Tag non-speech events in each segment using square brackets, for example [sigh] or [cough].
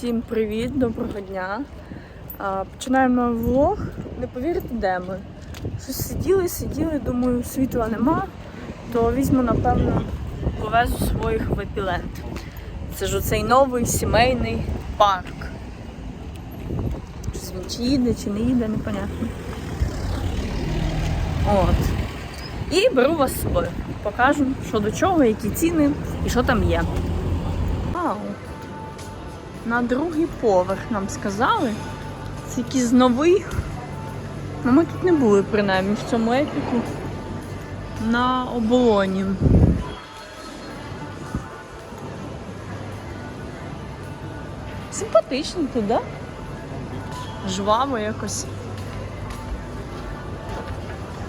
Всім привіт, доброго дня. Починаємо влог. Не повірите, де ми. Щось сиділи, сиділи, думаю, світла нема, то візьму, напевно, повезу своїх в епіленд. Це ж оцей новий сімейний парк. Чи він чи їде, чи не їде, непонятно. От. І беру вас з собою. Покажу, що до чого, які ціни і що там є. Вау. На другий поверх нам сказали. Це якийсь новий. Ну, ми тут не були, принаймні, в цьому епіку. На оболоні. Симпатично тут, да? Жваво якось.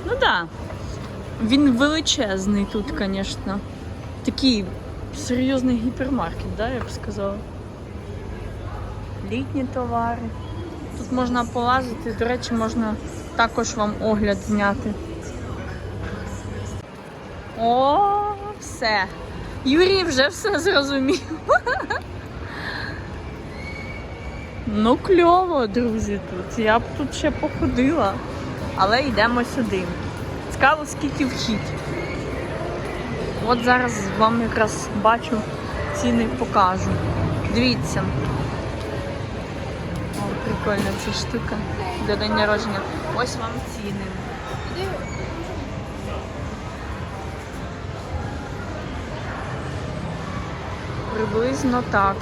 Ну так. Да. Він величезний тут, звісно. Такий серйозний гіпермаркет, да, я б сказала. Літні товари. Тут можна полазити, до речі, можна також вам огляд зняти. О, все. Юрій вже все зрозумів. Ну, кльово, друзі, тут. Я б тут ще походила, але йдемо сюди. Цікаво, скільки вхід. От зараз вам якраз бачу ціни покажу. Дивіться. Прикольна ця штука для день народження. Ось вам ціни. Приблизно так.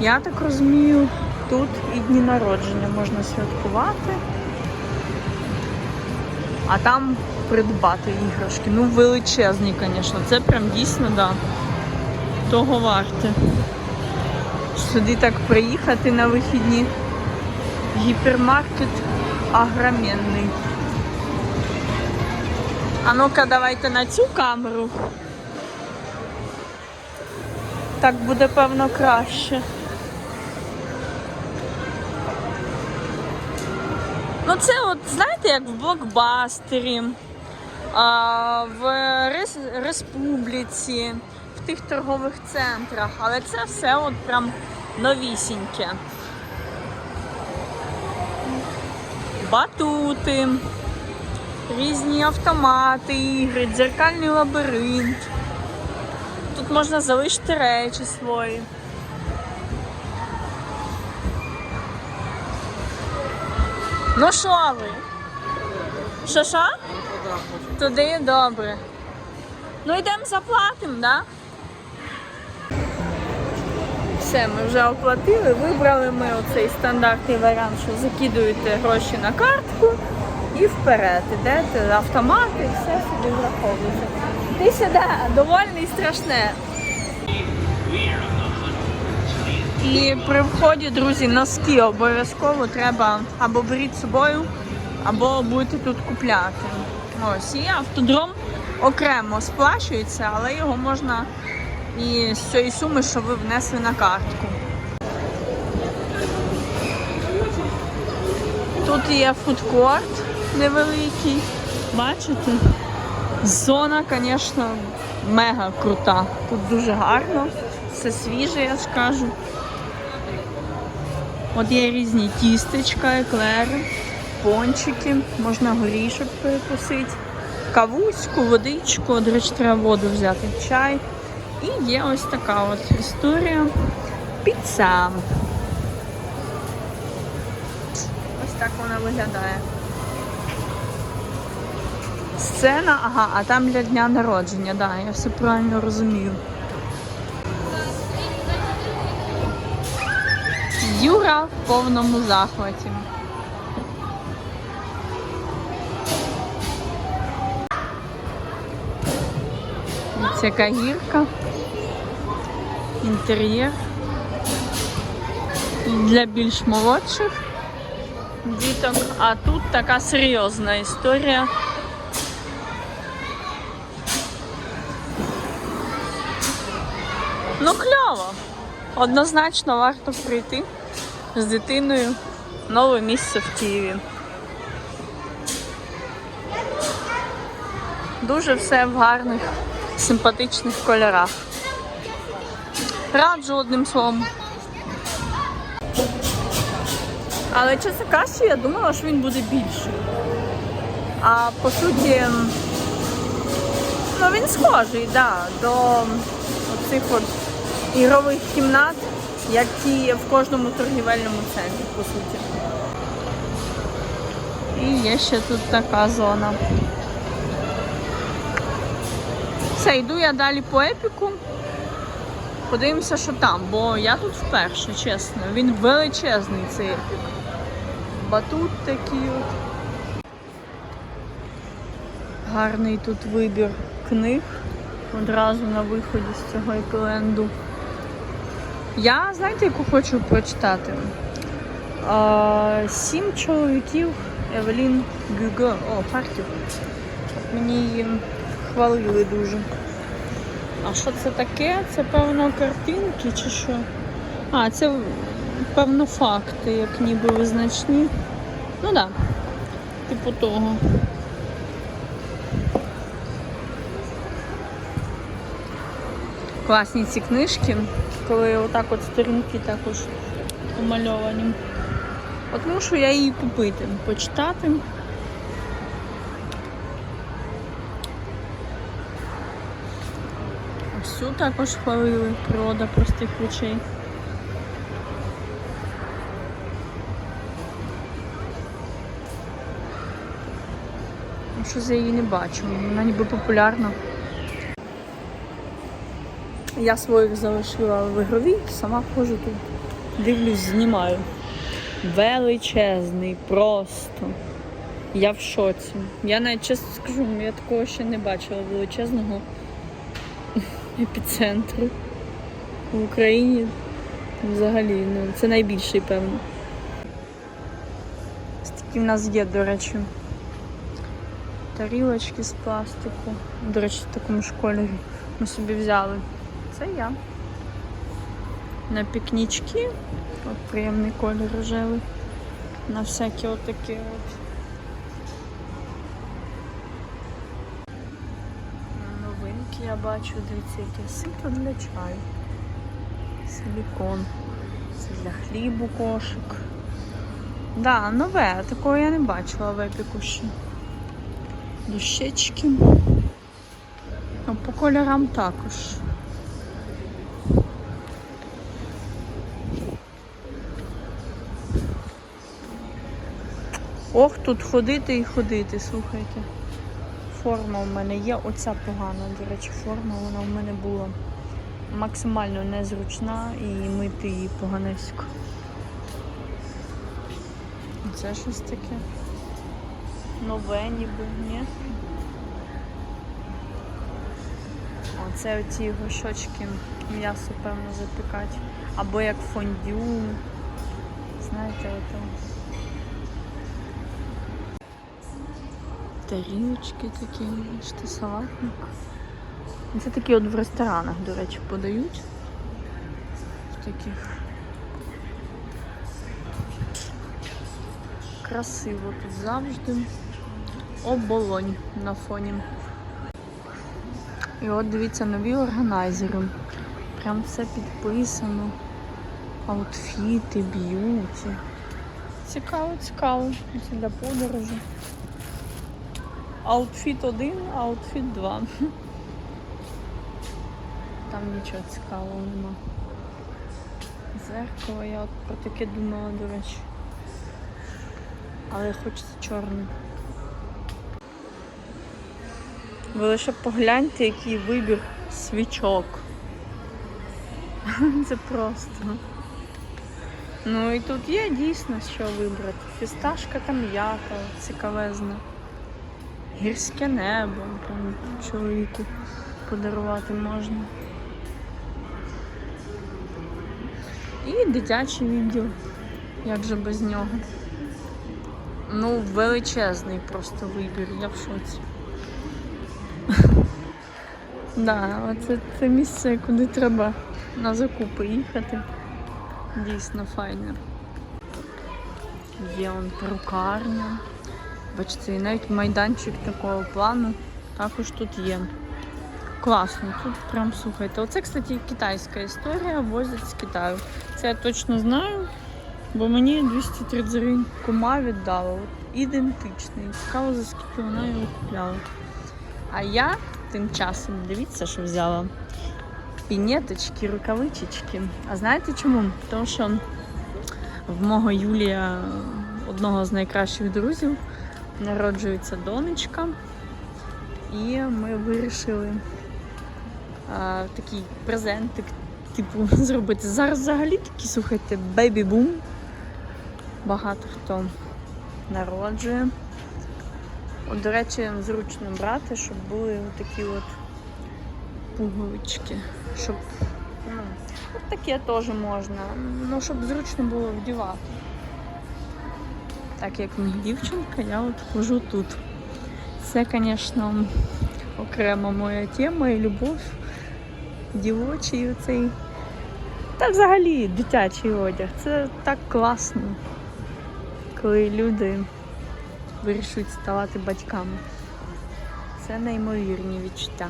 Я так розумію, тут і дні народження можна святкувати, а там придбати іграшки. Ну, величезні, звісно. Це прям дійсно, да. Того варте. Сюди так приїхати на вихідні. Гіпермаркет огроменний. А ну-ка, давайте на цю камеру. Так буде, певно, краще. Ну, це от, знаєте, як в блокбастері, в Республіці, в тих торгових центрах, але це все от прям новісіньке. Батути, різні автомати, ігри, дзеркальний лабіринт. Тут можна залишити речі свої. Ну що ви? Що що? Туди добре. Ну йдемо заплатимо, так? Да? Все, ми вже оплатили, вибрали ми оцей стандартний варіант, що закидуєте гроші на картку і вперед. Ідете автомати, і все собі враховується. Ти сюди, довольний страшне. І при вході, друзі, носки обов'язково треба або беріть з собою, або будете тут купляти. Ось, і автодром окремо сплачується, але його можна і з цієї суми, що ви внесли на картку. Тут є фудкорт невеликий. Бачите? Зона, звісно, мега крута. Тут дуже гарно, все свіже, я ж кажу. От є різні тістечка, еклери, пончики, можна горішок перекусити, кавуську, водичку, до речі, треба воду взяти, чай. І є ось така от історія. Піца. Ось так вона виглядає. Сцена, ага, а там для дня народження, так, да, я все правильно розумію. Юра в повному захваті. Яка гірка. Інтер'єр. Для більш молодших діток, а тут така серйозна історія. Ну, кльово. Однозначно варто прийти з дитиною в нове місце в Києві. Дуже все в гарних, симпатичних кольорах. Раджу одним словом. Але чесно кажучи, я думала, що він буде більший. А по суті, ну він схожий, да, до оцих от ігрових кімнат, які є в кожному торгівельному центрі, по суті. І є ще тут така зона. Все, йду я далі по епіку. Подивимося, що там, бо я тут вперше, чесно. Він величезний цей епік. Батут такий от. Гарний тут вибір книг одразу на виході з цього епіленду. Я, знаєте, яку хочу прочитати? Сім чоловіків Евелін Гюго. О, Харків. Мені хвалили дуже. А що це таке? Це певно картинки чи що? А, це певно факти, як ніби визначні. Ну так, да. типу того. Класні ці книжки, коли отак от сторінки також умальовані. От мушу я її купити, почитати. Всю також хвалили природа простих речей. Щось я її не бачу, вона ніби популярна. Я своїх залишила в ігровій, сама ходжу тут. Дивлюсь, знімаю. Величезний, просто. Я в шоці. Я навіть чесно скажу, я такого ще не бачила величезного епіцентру в Україні. Взагалі, ну це найбільший, певно. Ось такі в нас є, до речі. Тарілочки з пластику. До речі, в такому ж кольорі ми собі взяли. Це я. На пікнічки. От приємний колір рожевий. На всякі отакі от. Я бачу, дивіться, яке сито для чаю. Силікон. Це для хлібу кошик. Да, нове, такого я не бачила в епіку ще. Дощечки. А по кольорам також. Ох, тут ходити і ходити, слухайте. Форма в мене є, оця погана, до речі, форма вона в мене була максимально незручна і мити її поганесько. Це щось таке. Нове ніби, ні? Оце оці горшочки м'ясо, певно, запікати. Або як фондю. Знаєте, ото. Тарілочки такі, бачите, салатник. Це такі от в ресторанах, до речі, подають. В таких. Красиво тут завжди. Оболонь на фоні. І от дивіться, нові органайзери. Прям все підписано. Аутфіти, б'юті. Цікаво, цікаво. Це для подорожі. Аутфіт 1, аутфіт 2. Там нічого цікавого нема. Зеркало, я от про таке думала, до речі. Але хочеться чорне. Ви лише погляньте, який вибір свічок. [laughs] Це просто. Ну і тут є дійсно що вибрати. Фісташка там м'ята, цікавезна. Гірське небо, там чоловіку подарувати можна. І дитячий відділ, як же без нього. Ну, величезний просто вибір, я в шоці. [laughs] Да, оце це місце, куди треба на закупи їхати. Дійсно файне. Є он перукарня. Бачите, і навіть майданчик такого плану також тут є. Класно, тут прям слухайте. Оце, кстати, китайська історія, возять з Китаю. Це я точно знаю. Бо мені 230 гривень кума віддала. От, ідентичний. Цікаво, за скільки вона його купляла. А я тим часом дивіться, що взяла. Пінеточки, рукавичечки. А знаєте чому? Тому що в мого Юлія, одного з найкращих друзів, народжується донечка. І ми вирішили а, такий презентик, типу, [laughs] зробити. Зараз взагалі такі, слухайте, бейбі-бум. Багато хто народжує. От, до речі, зручно брати, щоб були такі от пуговички. Щоб ну, таке теж можна. Ну, щоб зручно було вдівати. Так як дівчинка, я от хожу тут. Це, звісно, окрема моя тема і любов. Дівочий оцей. Та взагалі дитячий одяг. Це так класно, коли люди вирішують ставати батьками. Це неймовірні відчуття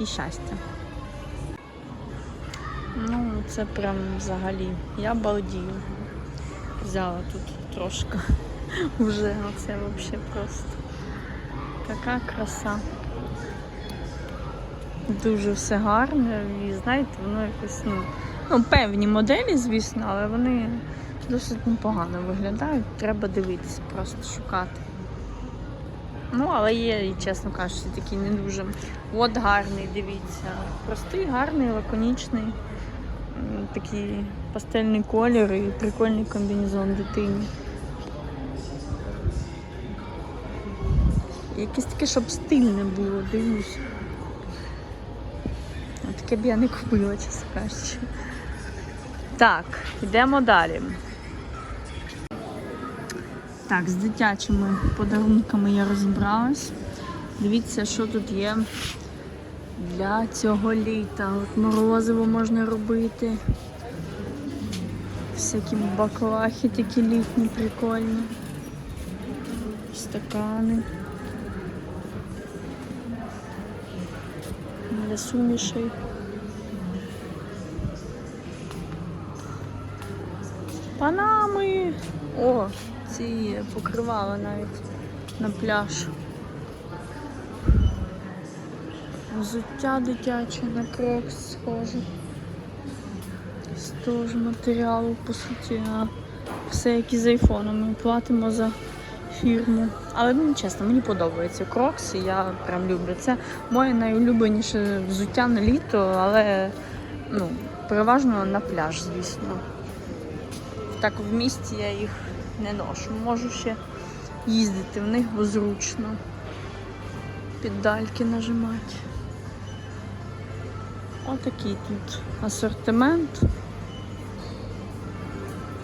і щастя. Ну, це прям взагалі. Я балдію. Взяла тут трошки. [laughs] Вже оце взагалі просто. Така краса. Дуже все гарне і знаєте, воно якось, ну, ну, певні моделі, звісно, але вони досить непогано виглядають. Треба дивитися, просто шукати. Ну, але є, чесно кажучи, такі не дуже. От гарний, дивіться. Простий, гарний, лаконічний. Такий пастельний колір і прикольний комбінезон дитині. Якесь таке, щоб стильне було, дивлюсь. Таке б я не купила, чесно кажучи. Так, йдемо далі. Так, з дитячими подарунками я розібралась. Дивіться, що тут є для цього літа. От морозиво можна робити. Всякі баклахи такі літні, прикольні. Стакани. Для сумішей. Панами! О, ці покривали навіть на пляж. Взуття дитяче на крокс схоже. З того ж матеріалу, по суті, а все як і з айфоном. Ми платимо за фірму. Але ну, чесно, мені подобається крокс, і я прям люблю. Це моє найулюбленіше взуття на літо, але ну, переважно на пляж, звісно. Так в місті я їх не ношу. Можу ще їздити в них, бо зручно. Піддальки нажимати. Отакий тут асортимент.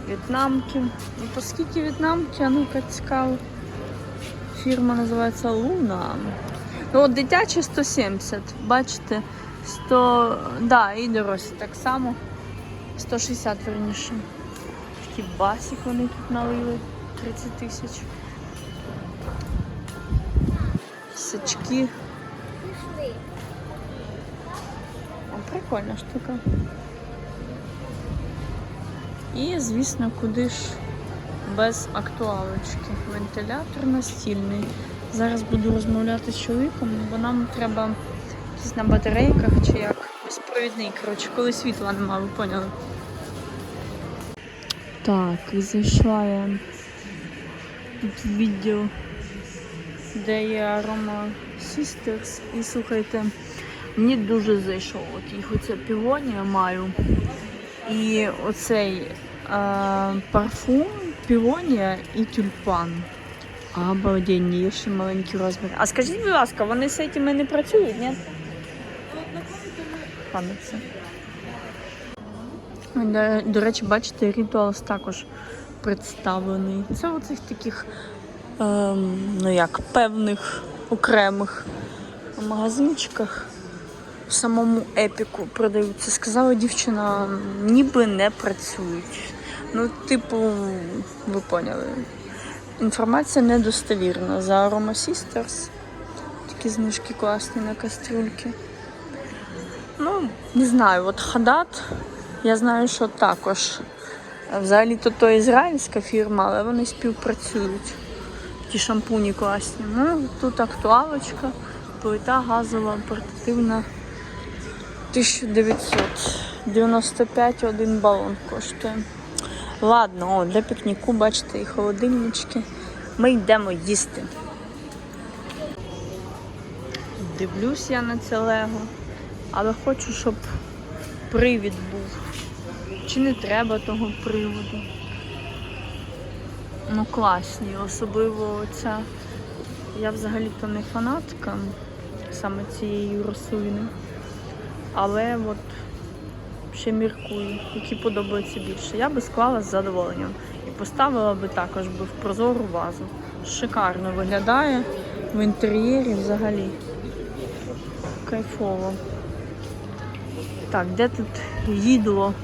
В'єтнамки. І по скільки в'єтнамки, а ну-ка цікаво. Фірма називається Луна. Ну от дитячі 170, бачите, 100, да, і дорослі так само. 160 верніше. Такий басик вони тут налили 30 тисяч. Сачки. О, прикольна штука. І, звісно, куди ж без актуалочки. Вентилятор настільний. Зараз буду розмовляти з чоловіком, бо нам треба якийсь на батарейках чи як безпровідний. Коротше, коли світла немає, ви поняли. Так, зайшла я тут відділ, де є Aroma Sisters. І слухайте, мені дуже зайшов. От їх оця півонія маю. І оцей е, парфум, півонія і тюльпан. Обалденні, є ще маленький розмір. А скажіть, будь ласка, вони з цими не працюють, ні? Ладно. До, до речі, бачите, Rituals також представлений. Це оцих таких, ем, ну як, певних окремих магазинчиках самому епіку продаються. Сказала дівчина, ніби не працюють. Ну, типу, ви поняли. Інформація недостовірна. За Aroma Sisters. Такі знижки класні на кастрюльки. Ну, не знаю, от Хадат, я знаю, що також Взагалі то то ізраїльська фірма, але вони співпрацюють. Ті шампуні класні. Ну, тут актуалочка, плита газова, портативна 1995 один балон коштує. Ладно, о, для пікніку, бачите, і холодильнички. Ми йдемо їсти. Дивлюсь я на це лего, але хочу, щоб привід був. Чи не треба того приводу? Ну, класні, особливо ця. Я взагалі-то не фанатка саме цієї Урсуліни. Але от ще міркую, які подобаються більше. Я би склала з задоволенням і поставила би також би в прозору вазу. Шикарно виглядає в інтер'єрі взагалі. Кайфово. Так, де тут їдло?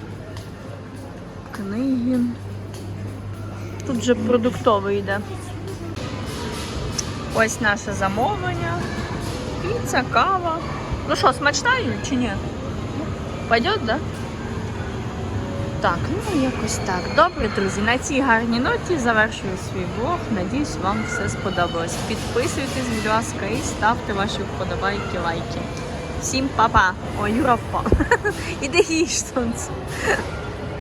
Книги. Тут же продуктовий йде. Ось наше замовлення. Піца, кава. Ну що, смачна чи ні? Пойдет, да? Так, ну якось так. Добре, друзі, на цій гарній ноті завершую свій влог. Надіюсь, вам все сподобалось. Підписуйтесь, будь ласка, і ставте ваші вподобайки, лайки. Всім па-па! Ой, Юра впав. [laughs] Іди їж сонце.